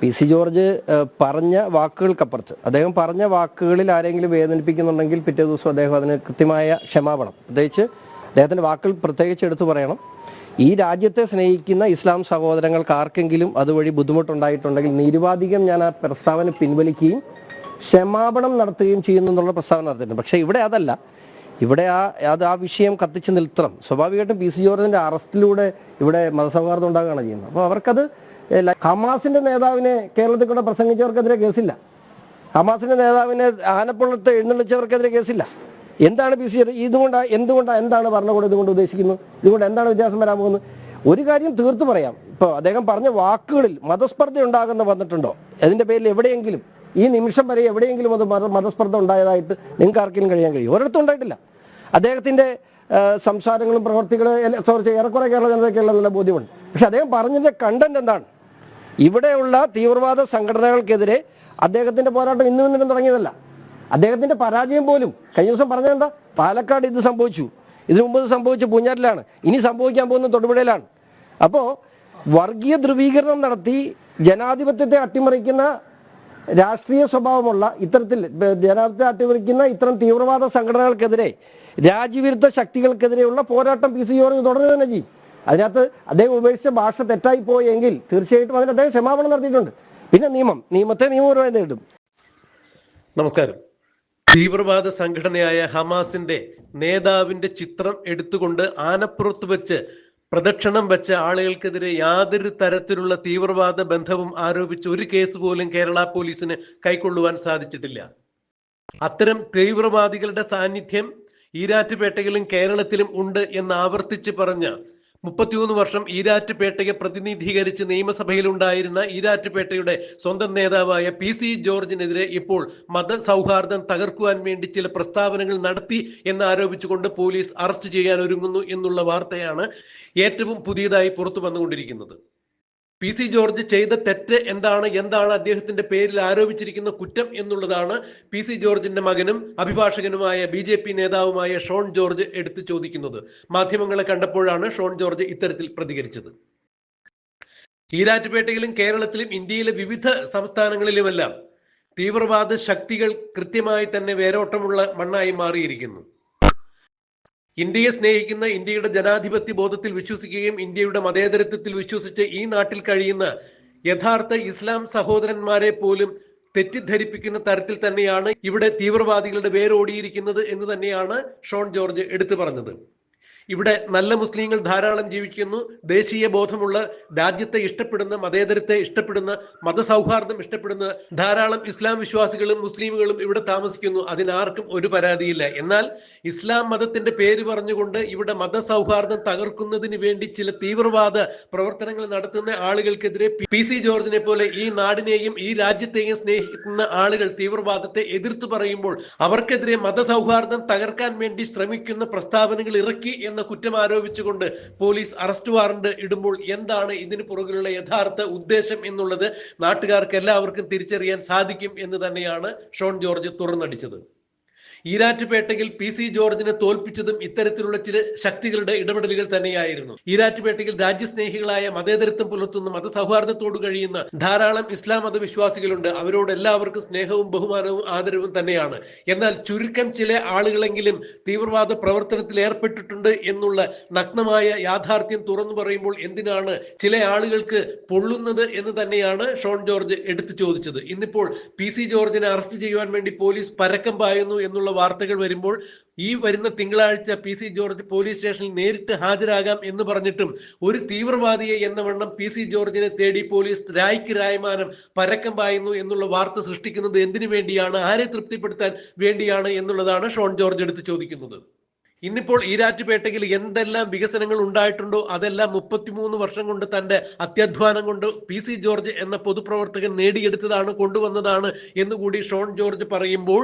P C George പറഞ്ഞ വാക്കുകൾക്കപ്പുറത്ത് അദ്ദേഹം പറഞ്ഞ വാക്കുകളിൽ ആരെങ്കിലും വേദനിപ്പിക്കുന്നുണ്ടെങ്കിൽ പിറ്റേ ദിവസം അദ്ദേഹം അതിന് കൃത്യമായ ക്ഷമാപണം. പ്രത്യേകിച്ച് അദ്ദേഹത്തിന്റെ വാക്കുകൾ പ്രത്യേകിച്ച് എടുത്തു പറയണം. ഈ രാജ്യത്തെ സ്നേഹിക്കുന്ന ഇസ്ലാം സഹോദരങ്ങൾക്ക് ആർക്കെങ്കിലും അതുവഴി ബുദ്ധിമുട്ടുണ്ടായിട്ടുണ്ടെങ്കിൽ നിരുപാധികം ഞാൻ ആ പ്രസ്താവന പിൻവലിക്കുകയും ക്ഷമാപണം നടത്തുകയും ചെയ്യുന്നു എന്നുള്ള പ്രസ്താവന നടത്തിയിട്ടുണ്ട്. പക്ഷേ ഇവിടെ അതല്ല. ഇവിടെ ആ അത് ആ വിഷയം കത്തിച്ച് നിൽത്തണം. സ്വാഭാവികമായിട്ടും പി സി ജോർജിന്റെ അറസ്റ്റിലൂടെ ഇവിടെ മതസൗഹാർദ്ദം ഉണ്ടാകുകയാണ് ചെയ്യുന്നത്. അപ്പോൾ അവർക്കത് ഹമാസിന്റെ നേതാവിനെ കേരളത്തിൽ കൂടെ പ്രസംഗിച്ചവർക്കെതിരെ കേസില്ല. ഹമാസിന്റെ നേതാവിനെ ആനപ്പുള്ളത്ത് എഴുന്നള്ളിച്ചവർക്കെതിരെ കേസില്ല. എന്താണ് പി സി ഇതുകൊണ്ട് എന്തുകൊണ്ടാണ് എന്താണ് ഭരണകൂടം ഇതുകൊണ്ട് ഉദ്ദേശിക്കുന്നത്? ഇതുകൊണ്ട് എന്താണ് വ്യത്യാസം വരാൻ പോകുന്നത്? ഒരു കാര്യം തീർത്തു പറയാം. ഇപ്പോൾ അദ്ദേഹം പറഞ്ഞ വാക്കുകളിൽ മതസ്പർദ്ധ ഉണ്ടാകുന്ന വന്നിട്ടുണ്ടോ? അതിന്റെ പേരിൽ എവിടെയെങ്കിലും ഈ നിമിഷം വരെ എവിടെയെങ്കിലും അത് മത മതസ്പർദ്ധ ഉണ്ടായതായിട്ട് നിങ്ങൾക്ക് ആർക്കെങ്കിലും കഴിയാൻ കഴിയും? ഒരിടത്തും ഉണ്ടായിട്ടില്ല. അദ്ദേഹത്തിന്റെ സംസാരങ്ങളും പ്രവർത്തികളും ഏറെക്കുറെ കേരള ജനതയ്ക്കുള്ള നല്ല ബോധ്യമുണ്ട്. പക്ഷെ അദ്ദേഹം പറഞ്ഞതിന്റെ കണ്ടന്റ് എന്താണ്? ഇവിടെയുള്ള തീവ്രവാദ സംഘടനകൾക്കെതിരെ അദ്ദേഹത്തിന്റെ പോരാട്ടം ഇന്നും ഇന്നലും തുടങ്ങിയതല്ല. അദ്ദേഹത്തിന്റെ പരാജയം പോലും കഴിഞ്ഞ ദിവസം പറഞ്ഞത് എന്താ? പാലക്കാട് ഇത് സംഭവിച്ചു. ഇതിനു മുമ്പ് സംഭവിച്ച പൂഞ്ഞാറ്റിലാണ്. ഇനി സംഭവിക്കാൻ പോകുന്ന തൊടുപുഴയിലാണ്. അപ്പോൾ വർഗീയ ധ്രുവീകരണം നടത്തി ജനാധിപത്യത്തെ അട്ടിമറിക്കുന്ന രാഷ്ട്രീയ സ്വഭാവമുള്ള ഇത്തരത്തിൽ ജനാധിപത്യത്തെ അട്ടിമറിക്കുന്ന ഇത്തരം തീവ്രവാദ സംഘടനകൾക്കെതിരെ രാജ്യവിരുദ്ധ ശക്തികൾക്കെതിരെയുള്ള പോരാട്ടം പി സി ജോർജ് തുടരുക തന്നെ ചെയ്യും. അതിനകത്ത് അദ്ദേഹം ഉപേക്ഷിച്ച ഭാഷ തെറ്റായി പോയെങ്കിൽ തീർച്ചയായിട്ടും അതിന് അദ്ദേഹം ക്ഷമാപണം നടത്തിയിട്ടുണ്ട്. പിന്നെ നിയമം. നിയമത്തെ നിയമപരമായി നേരിടും നമസ്കാരം. തീവ്രവാദ സംഘടനയായ ഹമാസിന്റെ നേതാവിന്റെ ചിത്രം എടുത്തുകൊണ്ട് ആനപ്പുറത്ത് വെച്ച് പ്രദക്ഷിണം വെച്ച ആളുകൾക്കെതിരെ യാതൊരു തരത്തിലുള്ള തീവ്രവാദ ബന്ധവും ആരോപിച്ച് ഒരു കേസ് പോലും കേരള പോലീസിന് കൈക്കൊള്ളുവാൻ സാധിച്ചിട്ടില്ല. അത്തരം തീവ്രവാദികളുടെ സാന്നിധ്യം ഈരാറ്റുപേട്ടയിലും കേരളത്തിലും ഉണ്ട് എന്ന് ആവർത്തിച്ച് പറഞ്ഞ മുപ്പത്തിമൂന്ന് വർഷം ഈരാറ്റുപേട്ടയെ പ്രതിനിധീകരിച്ച് നിയമസഭയിലുണ്ടായിരുന്ന ഈരാറ്റുപേട്ടയുടെ സ്വന്തം നേതാവായ പി സി ജോർജിനെതിരെ ഇപ്പോൾ മതസൗഹാർദ്ദം തകർക്കുവാൻ വേണ്ടി ചില പ്രസ്താവനകൾ നടത്തി എന്ന് ആരോപിച്ചുകൊണ്ട് പോലീസ് അറസ്റ്റ് ചെയ്യാൻ ഒരുങ്ങുന്നു എന്നുള്ള വാർത്തയാണ് ഏറ്റവും പുതിയതായി പുറത്തു വന്നുകൊണ്ടിരിക്കുന്നത്. പി സി ജോർജ് ചെയ്ത തെറ്റ് എന്താണ്? എന്താണ് അദ്ദേഹത്തിന്റെ പേരിൽ ആരോപിച്ചിരിക്കുന്ന കുറ്റം എന്നുള്ളതാണ് പി സി ജോർജിന്റെ മകനും അഭിഭാഷകനുമായ ബി ജെ പി നേതാവുമായ ഷോൺ ജോർജ് എടുത്തു ചോദിക്കുന്നത്. മാധ്യമങ്ങളെ കണ്ടപ്പോഴാണ് ഷോൺ ജോർജ് ഇത്തരത്തിൽ പ്രതികരിച്ചത്. ഈരാറ്റുപേട്ടയിലും കേരളത്തിലും ഇന്ത്യയിലെ വിവിധ സംസ്ഥാനങ്ങളിലുമെല്ലാം തീവ്രവാദ ശക്തികൾ കൃത്യമായി തന്നെ വേരോട്ടമുള്ള മണ്ണായി മാറിയിരിക്കുന്നു. ഇന്ത്യയെ സ്നേഹിക്കുന്ന ഇന്ത്യയുടെ ജനാധിപത്യ ബോധത്തിൽ വിശ്വസിക്കുകയും ഇന്ത്യയുടെ മതേതരത്വത്തിൽ വിശ്വസിച്ച് ഈ നാട്ടിൽ കഴിയുന്ന യഥാർത്ഥ ഇസ്ലാം സഹോദരന്മാരെ പോലും തെറ്റിദ്ധരിപ്പിക്കുന്ന തരത്തിൽ തന്നെയാണ് ഇവിടെ തീവ്രവാദികളുടെ വേരോടിയിരിക്കുന്നത് എന്ന് തന്നെയാണ് ഷോൺ ജോർജ് എടുത്തു പറഞ്ഞത്. ഇവിടെ നല്ല മുസ്ലിങ്ങൾ ധാരാളം ജീവിക്കുന്നു. ദേശീയ ബോധമുള്ള രാജ്യത്തെ ഇഷ്ടപ്പെടുന്ന മതേതരത്തെ ഇഷ്ടപ്പെടുന്ന മതസൗഹാർദ്ദം ഇഷ്ടപ്പെടുന്ന ധാരാളം ഇസ്ലാം വിശ്വാസികളും മുസ്ലിമുകളും ഇവിടെ താമസിക്കുന്നു. അതിനാർക്കും ഒരു പരാതിയില്ല. എന്നാൽ ഇസ്ലാം മതത്തിന്റെ പേര് പറഞ്ഞുകൊണ്ട് ഇവിടെ മതസൗഹാർദ്ദം തകർക്കുന്നതിന് വേണ്ടി ചില തീവ്രവാദ പ്രവർത്തനങ്ങൾ നടത്തുന്ന ആളുകൾക്കെതിരെ പി സി ജോർജിനെ പോലെ ഈ നാടിനെയും ഈ രാജ്യത്തെയും സ്നേഹിക്കുന്ന ആളുകൾ തീവ്രവാദത്തെ എതിർത്തു പറയുമ്പോൾ അവർക്കെതിരെ മതസൗഹാർദ്ദം തകർക്കാൻ വേണ്ടി ശ്രമിക്കുന്ന പ്രസ്താവനകൾ ഇറക്കി എന്ന കുറ്റം ആരോപിച്ചുകൊണ്ട് പോലീസ് അറസ്റ്റ് വാറണ്ട് ഇടുമ്പോൾ എന്താണ് ഇതിന് പുറകിലുള്ള യഥാർത്ഥ ഉദ്ദേശം എന്നുള്ളത് നാട്ടുകാർക്ക് എല്ലാവർക്കും തിരിച്ചറിയാൻ സാധിക്കും എന്ന് തന്നെയാണ് ഷോൺ ജോർജ് തുറന്നടിച്ചത്. ഈരാറ്റുപേട്ടയിൽ പി സി ജോർജിനെ തോൽപ്പിച്ചതും ഇത്തരത്തിലുള്ള ചില ശക്തികളുടെ ഇടപെടലുകൾ തന്നെയായിരുന്നു. ഈരാറ്റുപേട്ടയിൽ രാജ്യസ്നേഹികളായ മതേതരത്വം പുലർത്തുന്ന മതസൗഹാർദ്ദത്തോട് കഴിയുന്ന ധാരാളം ഇസ്ലാം മതവിശ്വാസികളുണ്ട്. അവരോട് എല്ലാവർക്കും സ്നേഹവും ബഹുമാനവും ആദരവും തന്നെയാണ്. എന്നാൽ ചുരുക്കം ചില ആളുകളെങ്കിലും തീവ്രവാദ പ്രവർത്തനത്തിൽ ഏർപ്പെട്ടിട്ടുണ്ട് എന്നുള്ള നഗ്നമായ യാഥാർത്ഥ്യം തുറന്നു പറയുമ്പോൾ എന്തിനാണ് ചില ആളുകൾക്ക് പൊള്ളുന്നത് എന്ന് തന്നെയാണ് ഷോൺ ജോർജ് എടുത്തു ചോദിച്ചത്. ഇന്നിപ്പോൾ പി സി ജോർജിനെ അറസ്റ്റ് ചെയ്യുവാൻ വേണ്ടി പോലീസ് പരക്കം പായുന്നു എന്നുള്ള വാർത്തകൾ വരുമ്പോൾ ഈ വരുന്ന തിങ്കളാഴ്ച പി സി ജോർജ് പോലീസ് സ്റ്റേഷനിൽ നേരിട്ട് ഹാജരാകാം എന്ന് പറഞ്ഞിട്ടും ഒരു തീവ്രവാദിയെ എന്ന വണ്ണം പി സി ജോർജിനെ തേടി പോലീസ് രായ്ക്ക് രായ്മാനം പരക്കം പായുന്നു എന്നുള്ള വാർത്ത സൃഷ്ടിക്കുന്നത് എന്തിനു വേണ്ടിയാണ്? ആരെ തൃപ്തിപ്പെടുത്താൻ വേണ്ടിയാണ് എന്നുള്ളതാണ് ഷോൺ ജോർജ് എടുത്ത് ചോദിക്കുന്നത്. ഇന്നിപ്പോൾ ഈരാറ്റുപേട്ടയിൽ എന്തെല്ലാം വികസനങ്ങൾ ഉണ്ടായിട്ടുണ്ടോ? അതെല്ലാം മുപ്പത്തിമൂന്ന് വർഷം കൊണ്ട് തന്റെ അത്യധ്വാനം കൊണ്ട് പി സി ജോർജ് എന്ന പൊതുപ്രവർത്തകൻ നേടിയെടുത്തതാണ് കൊണ്ടുവന്നതാണ് എന്നുകൂടി ഷോൺ ജോർജ് പറയുമ്പോൾ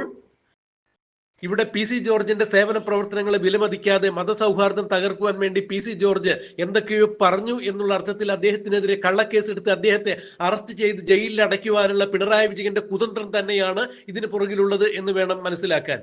ഇവിടെ പി സി ജോർജിന്റെ സേവന പ്രവർത്തനങ്ങളെ വിലമതിക്കാതെ മതസൗഹാർദ്ദം തകർക്കുവാൻ വേണ്ടി പി സി ജോർജ് എന്തൊക്കെയോ പറഞ്ഞു എന്നുള്ള അർത്ഥത്തിൽ അദ്ദേഹത്തിനെതിരെ കള്ളക്കേസ് എടുത്ത് അദ്ദേഹത്തെ അറസ്റ്റ് ചെയ്ത് ജയിലിൽ അടയ്ക്കുവാനുള്ള പിണറായി വിജയന്റെ കുതന്ത്രം തന്നെയാണ് ഇതിന് പുറകിലുള്ളത് എന്ന് വേണം മനസ്സിലാക്കാൻ.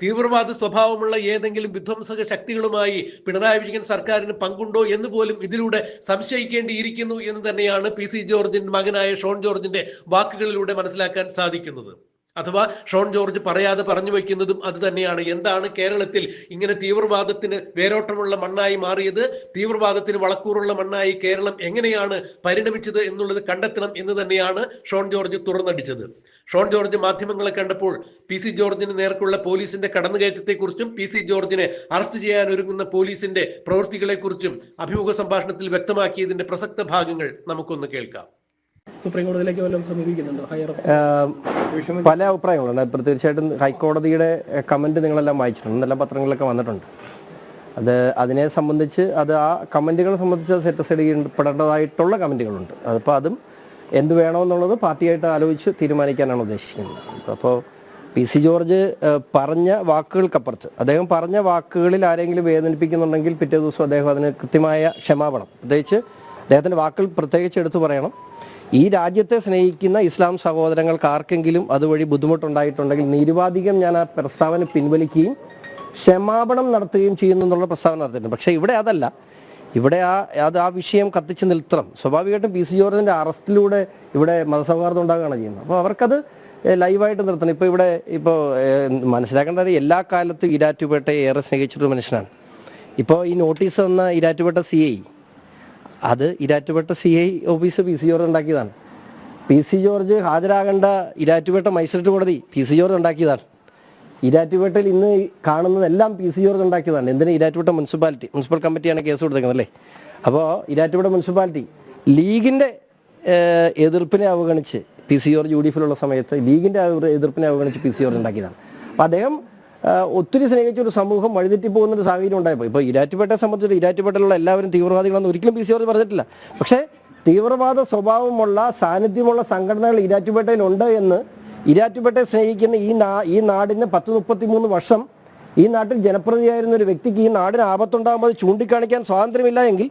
തീവ്രവാദ സ്വഭാവമുള്ള ഏതെങ്കിലും വിധ്വംസക ശക്തികളുമായി പിണറായി വിജയൻ സർക്കാരിന് പങ്കുണ്ടോ എന്ന് പോലും ഇതിലൂടെ സംശയിക്കേണ്ടിയിരിക്കുന്നു എന്ന് തന്നെയാണ് പി സി ജോർജിന്റെ മകനായ ഷോൺ ജോർജിന്റെ വാക്കുകളിലൂടെ മനസ്സിലാക്കാൻ സാധിക്കുന്നത്. അഥവാ ഷോൺ ജോർജ് പറയാതെ പറഞ്ഞു വയ്ക്കുന്നതും അത് തന്നെയാണ്. എന്താണ് കേരളത്തിൽ ഇങ്ങനെ തീവ്രവാദത്തിന് വേരോട്ടമുള്ള മണ്ണായി മാറിയത്? തീവ്രവാദത്തിന് വളക്കൂറുള്ള മണ്ണായി കേരളം എങ്ങനെയാണ് പരിണമിച്ചത് എന്നുള്ളത് കണ്ടെത്തണം എന്ന് തന്നെയാണ് ഷോൺ ജോർജ് തുറന്നടിച്ചത്. ഷോൺ ജോർജ് മാധ്യമങ്ങളെ കണ്ടപ്പോൾ പി സി ജോർജിന് നേർക്കുള്ള പോലീസിന്റെ കടന്നുകയറ്റത്തെക്കുറിച്ചും പി സി ജോർജിനെ അറസ്റ്റ് ചെയ്യാൻ ഒരുങ്ങുന്ന പോലീസിന്റെ പ്രവൃത്തികളെക്കുറിച്ചും അഭിമുഖ സംഭാഷണത്തിൽ വ്യക്തമാക്കിയതിന്റെ പ്രസക്ത ഭാഗങ്ങൾ നമുക്കൊന്ന് കേൾക്കാം. സുപ്രീം കോടതിയിലേക്ക് വല്ലതും സമീപിക്കുന്നുണ്ടോ? പല അഭിപ്രായങ്ങളുണ്ട്. തീർച്ചയായിട്ടും ഹൈക്കോടതിയുടെ കമന്റ് നിങ്ങളെല്ലാം വായിച്ചിട്ടുണ്ട്. നല്ല പത്രങ്ങളിലൊക്കെ വന്നിട്ടുണ്ട്. അത് അതിനെ സംബന്ധിച്ച് അത് ആ കമന്റുകളെ സംബന്ധിച്ച് സെറ്റ് സൈഡ് ചെയ്യപ്പെടേണ്ടതായിട്ടുള്ള കമന്റുകളുണ്ട്. അതിപ്പോൾ അതും എന്ത് വേണമെന്നുള്ളത് പാർട്ടിയായിട്ട് ആലോചിച്ച് തീരുമാനിക്കാനാണ് ഉദ്ദേശിക്കുന്നത്. അപ്പോൾ പി സി ജോർജ് പറഞ്ഞ വാക്കുകൾക്കപ്പുറത്ത് അദ്ദേഹം പറഞ്ഞ വാക്കുകളിൽ ആരെങ്കിലും വേദനിപ്പിക്കുന്നുണ്ടെങ്കിൽ പിറ്റേ ദിവസം അദ്ദേഹം അതിന് കൃത്യമായ ക്ഷമാപണം. പ്രത്യേകിച്ച് അദ്ദേഹത്തിന്റെ വാക്കുകൾ പ്രത്യേകിച്ച് എടുത്തു പറയണം. ഈ രാജ്യത്തെ സ്നേഹിക്കുന്ന ഇസ്ലാം സഹോദരങ്ങൾക്ക് ആർക്കെങ്കിലും അതുവഴി ബുദ്ധിമുട്ടുണ്ടായിട്ടുണ്ടെങ്കിൽ നിരുപാധികം ഞാൻ ആ പ്രസ്താവന പിൻവലിക്കുകയും ക്ഷമാപണം നടത്തുകയും ചെയ്യുന്നു എന്നുള്ള പ്രസ്താവന നടത്തിയിട്ടുണ്ട്. പക്ഷേ ഇവിടെ അതല്ല. ഇവിടെ ആ അത് ആ വിഷയം കത്തിച്ച് നിൽത്തണം. സ്വാഭാവികമായിട്ടും പി സി ജോർജിന്റെ അറസ്റ്റിലൂടെ ഇവിടെ മതസൗഹാർദ്ദം ഉണ്ടാകുകയാണ് ചെയ്യുന്നത്. അപ്പോൾ അവർക്കത് ലൈവായിട്ട് നിർത്തണം. ഇപ്പോൾ ഇവിടെ ഇപ്പോൾ മനസ്സിലാക്കേണ്ട മനസ്സിലാക്കേണ്ടത് എല്ലാ കാലത്തും ഇരാറ്റുപേട്ടയെ ഏറെ സ്നേഹിച്ചിട്ടൊരു മനുഷ്യനാണ്. ഇപ്പോൾ ഈ നോട്ടീസ് തന്ന ഇരാറ്റുപേട്ട സി ഐ അത് Erattupetta C I office P C George ഉണ്ടാക്കിയതാണ്. പി സി ജോർജ് ഹാജരാകേണ്ട ഇരാറ്റുപേട്ട മജിസ്ട്രേറ്റ് കോടതി പി സി ജോർജ് ഉണ്ടാക്കിയതാണ്. ഇരാറ്റുപേട്ടയിൽ ഇന്ന് കാണുന്നതെല്ലാം പി സി ജോർജ് ഉണ്ടാക്കിയതാണ്. എന്തിനാ? ഇരാറ്റുപേട്ട മുനിസിപ്പാലിറ്റി മുനിസിപ്പൽ കമ്മിറ്റിയാണ് കേസ് കൊടുത്തേക്കുന്നത് അല്ലേ? അപ്പോൾ ഇരാറ്റുപേട്ട മുനിസിപ്പാലിറ്റി ലീഗിന്റെ എതിർപ്പിനെ അവഗണിച്ച് P C George U D എഫിലുള്ള സമയത്ത് ലീഗിന്റെ എതിർപ്പിനെ അവഗണിച്ച് പി സി ജോർജ് ഉണ്ടാക്കിയതാണ്. അപ്പോൾ അദ്ദേഹം ഒത്തിരി സ്നേഹിച്ച ഒരു സമൂഹം വഴിതെറ്റി പോകുന്ന ഒരു സാഹചര്യം ഉണ്ടായപ്പോൾ. ഇപ്പോൾ ഇരാറ്റുപേട്ടയെ സംബന്ധിച്ച് ഇരാറ്റുപേട്ടയിലുള്ള എല്ലാവരും തീവ്രവാദികളെന്ന് ഒരിക്കലും പി സി ഓർജ് പറഞ്ഞിട്ടില്ല. പക്ഷേ തീവ്രവാദ സ്വഭാവമുള്ള സാന്നിധ്യമുള്ള സംഘടനകൾ ഇരാറ്റുപേട്ടയിലുണ്ട് എന്ന് ഇരാറ്റുപേട്ടയെ സ്നേഹിക്കുന്ന ഈ നാ ഈ നാടിന് പത്ത് മുപ്പത്തി മൂന്ന് വർഷം ഈ നാട്ടിൽ ജനപ്രതിയായിരുന്ന ഒരു വ്യക്തിക്ക് ഈ നാടിന് ആപത്തുണ്ടാകുമ്പോൾ ചൂണ്ടിക്കാണിക്കാൻ സ്വാതന്ത്ര്യമില്ല എങ്കിൽ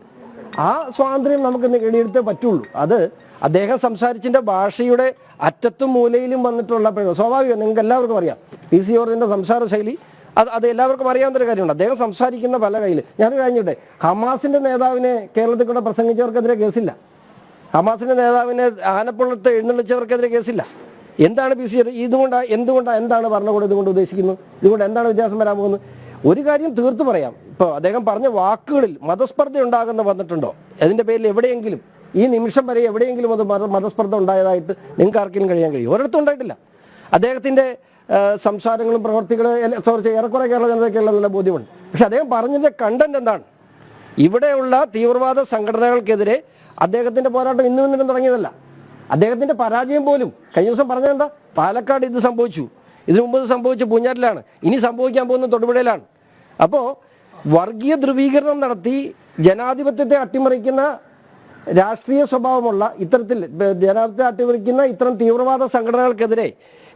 ആ സ്വാതന്ത്ര്യം നമുക്ക് നേടിയെടുത്തേ പറ്റുള്ളൂ. അത് അദ്ദേഹം സംസാരിച്ചിന്റെ ഭാഷയുടെ അറ്റത്തും മൂലയിലും വന്നിട്ടുള്ള സ്വാഭാവികം നിങ്ങൾക്ക് എല്ലാവർക്കും അറിയാം. പി സി ജോർജിന്റെ സംസാര ശൈലി അത് അത് എല്ലാവർക്കും അറിയാവുന്ന ഒരു കാര്യമുണ്ട്. അദ്ദേഹം സംസാരിക്കുന്ന പല കയ്യിൽ ഞാൻ കഴിഞ്ഞിട്ടെ ഹമാസിന്റെ നേതാവിനെ കേരളത്തിൽ കൂടെ പ്രസംഗിച്ചവർക്കെതിരെ കേസില്ല. ഹമാസിന്റെ നേതാവിനെ ആനപ്പുള്ളത്ത് എഴുന്നള്ളിച്ചവർക്കെതിരെ കേസില്ല. എന്താണ് പി സി ഇതുകൊണ്ടാണ് എന്തുകൊണ്ടാണ് എന്താണ് ഭരണകൂടം ഇതുകൊണ്ട് ഉദ്ദേശിക്കുന്നത്? ഇതുകൊണ്ട് എന്താണ് വ്യത്യാസം വരാൻ പോകുന്നത്? ഒരു കാര്യം തീർത്തു പറയാം. ഇപ്പോൾ അദ്ദേഹം പറഞ്ഞ വാക്കുകളിൽ മതസ്പർദ്ധ ഉണ്ടാകുന്ന വന്നിട്ടുണ്ടോ? അതിന്റെ പേരിൽ എവിടെയെങ്കിലും ഈ നിമിഷം വരെ എവിടെയെങ്കിലും അത് മത മതസ്പർദ്ധ ഉണ്ടായതായിട്ട് നിങ്ങൾക്ക് ആർക്കെങ്കിലും കഴിയാൻ കഴിയും? ഒരിടത്തും ഉണ്ടായിട്ടില്ല. അദ്ദേഹത്തിന്റെ സംസാരങ്ങളും പ്രവർത്തികളും സോറി ഏറെക്കുറെ കേരള ജനതയ്ക്കുള്ള നല്ല ബോധ്യമുണ്ട്. പക്ഷെ അദ്ദേഹം പറഞ്ഞതിന്റെ കണ്ടന്റ് എന്താണ്? ഇവിടെയുള്ള തീവ്രവാദ സംഘടനകൾക്കെതിരെ അദ്ദേഹത്തിന്റെ പോരാട്ടം ഇന്നും ഇന്നലും തുടങ്ങിയതല്ല. അദ്ദേഹത്തിന്റെ പരാജയം പോലും കഴിഞ്ഞ ദിവസം പറഞ്ഞത് എന്താ? പാലക്കാട് ഇത് സംഭവിച്ചു. ഇതിനു മുമ്പ് സംഭവിച്ച പൂഞ്ഞാറ്റിലാണ്. ഇനി സംഭവിക്കാൻ പോകുന്ന തൊടുപുഴയിലാണ്. അപ്പോൾ വർഗീയ ധ്രുവീകരണം നടത്തി ജനാധിപത്യത്തെ അട്ടിമറിക്കുന്ന രാഷ്ട്രീയ സ്വഭാവമുള്ള ഇത്തരത്തിൽ ജനാധിപത്യം അട്ടിമറിക്കുന്ന ഇത്തരം തീവ്രവാദ സംഘടനകൾക്കെതിരെ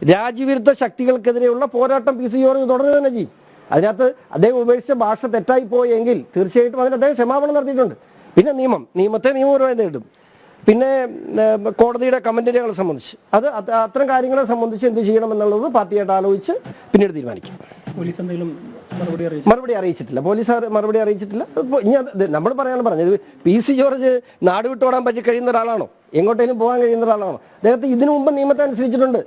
രാജ്യവിരുദ്ധ ശക്തികൾക്കെതിരെയുള്ള പോരാട്ടം പി സി ജോർജ് തുടരുക തന്നെ ചെയ്യും. അതിനകത്ത് അദ്ദേഹം ഉപേക്ഷിച്ച ഭാഷ തെറ്റായി പോയെങ്കിൽ തീർച്ചയായിട്ടും അതിന് അദ്ദേഹം ക്ഷമാപണം നടത്തിയിട്ടുണ്ട്. പിന്നെ നിയമം നിയമത്തെ നിയമപരമായി നേടും പിന്നെ കോടതിയുടെ കമന്റിനെ സംബന്ധിച്ച്. അത് അത്തരം കാര്യങ്ങളെ സംബന്ധിച്ച് എന്ത് ചെയ്യണം എന്നുള്ളത് പാർട്ടിയായിട്ട് ആലോചിച്ച് പിന്നീട് തീരുമാനിക്കും. പോലീസ് എന്തെങ്കിലും മറുപടി അറിയിച്ചിട്ടില്ല. പോലീസ് മറുപടി അറിയിച്ചിട്ടില്ല. ഇനി നമ്മൾ പറയാൻ പറഞ്ഞത് പി സി ജോർജ് നാട് വിട്ടോടാൻ പറ്റി കഴിയുന്ന ഒരാളാണോ? എങ്ങോട്ടേലും പോകാൻ കഴിയുന്ന ഒരാളാണോ? അദ്ദേഹത്തെ ഇതിനു മുമ്പ് നിയമത്തെ അനുസരിച്ചിട്ടുണ്ട്.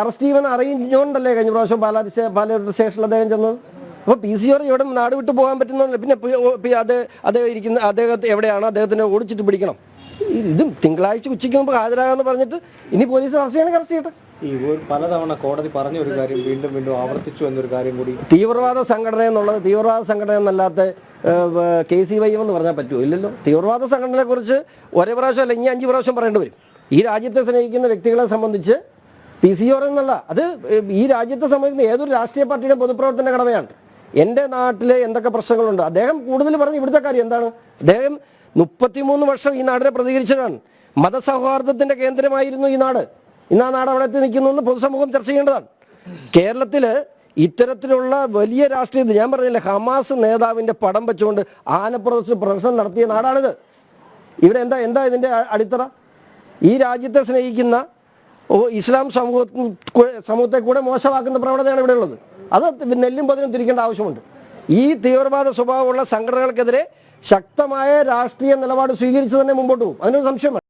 അറസ്റ്റ് ചെയ്യുവാൻ അറിയിച്ചുകൊണ്ടല്ലേ കഴിഞ്ഞ പ്രാവശ്യം പാലാ പാലൂർ സ്റ്റേഷനിൽ അദ്ദേഹം ചെന്നത്? അപ്പോൾ പി സി ജോർജ് ഇവിടെ നാട് വിട്ട് പോകാൻ പറ്റുന്നില്ല പിന്നെ അത് അദ്ദേഹം ഇരിക്കുന്ന അദ്ദേഹത്തെ എവിടെയാണോ അദ്ദേഹത്തിനെ ഓടിച്ചിട്ട് പിടിക്കണം. ഇതും തിങ്കളാഴ്ച ഉച്ചയ്ക്ക് മുമ്പ് ഹാജരാകാന്ന് പറഞ്ഞിട്ട് ഇനി പോലീസ് അറസ്റ്റ് ചെയ്യണമെങ്കിൽ അറസ്റ്റ് ചെയ്യട്ടെ? ഈ പലതവണ കോടതി പറഞ്ഞ ഒരു കാര്യം വീണ്ടും വീണ്ടും ആവർത്തിച്ചു എന്നൊരു കാര്യം കൂടി തീവ്രവാദ സംഘടന എന്നുള്ളത് തീവ്രവാദ സംഘടന എന്നല്ലാത്ത കെ സി വൈ എന്ന് പറഞ്ഞാൽ പറ്റുമോ ഇല്ലല്ലോ. തീവ്രവാദ സംഘടനയെ കുറിച്ച് ഒരേ പ്രാവശ്യം അല്ല ഇനി അഞ്ച് പ്രാവശ്യം പറയേണ്ടി വരും. ഈ രാജ്യത്തെ സ്നേഹിക്കുന്ന വ്യക്തികളെ സംബന്ധിച്ച് പി സി ഓർ എന്നല്ല അത് ഈ രാജ്യത്തെ സംബന്ധിക്കുന്ന ഏതൊരു രാഷ്ട്രീയ പാർട്ടിയുടെ പൊതുപ്രവർത്തന കടമയാണ്. എന്റെ നാട്ടിലെ എന്തൊക്കെ പ്രശ്നങ്ങളുണ്ട്? അദ്ദേഹം കൂടുതൽ പറഞ്ഞ് ഇവിടുത്തെ കാര്യം എന്താണ്? അദ്ദേഹം മുപ്പത്തിമൂന്ന് വർഷം ഈ നാടിനെ പ്രതികരിച്ചതാണ്. മതസൗഹാർദ്ദത്തിന്റെ കേന്ദ്രമായിരുന്നു ഈ നാട്. ഇന്ന് ആ നാട് അവിടെ എത്തി നിൽക്കുന്നു പൊതുസമൂഹം ചർച്ച ചെയ്യേണ്ടതാണ്. കേരളത്തിൽ ഇത്തരത്തിലുള്ള വലിയ രാഷ്ട്രീയ ഞാൻ പറഞ്ഞില്ല ഹമാസ് നേതാവിന്റെ പടം വെച്ചുകൊണ്ട് ആനപ്പുറത്ത് പ്രദർശനം നടത്തിയ നാടാണിത്. ഇവിടെ എന്താ എന്താ ഇതിന്റെ അടിത്തറ? ഈ രാജ്യത്തെ സ്നേഹിക്കുന്ന ഇസ്ലാം സമൂഹ സമൂഹത്തെ കൂടെ മോശമാക്കുന്ന പ്രവണതയാണ് ഇവിടെ ഉള്ളത്. അത് നെല്ലും പതിനും തിരിക്കേണ്ട ആവശ്യമുണ്ട്. ഈ തീവ്രവാദ സ്വഭാവമുള്ള സംഘടനകൾക്കെതിരെ ശക്തമായ രാഷ്ട്രീയ നിലപാട് സ്വീകരിച്ചു തന്നെ മുമ്പോട്ട് പോകും. അതിനൊരു സംശയം വേണ്ട.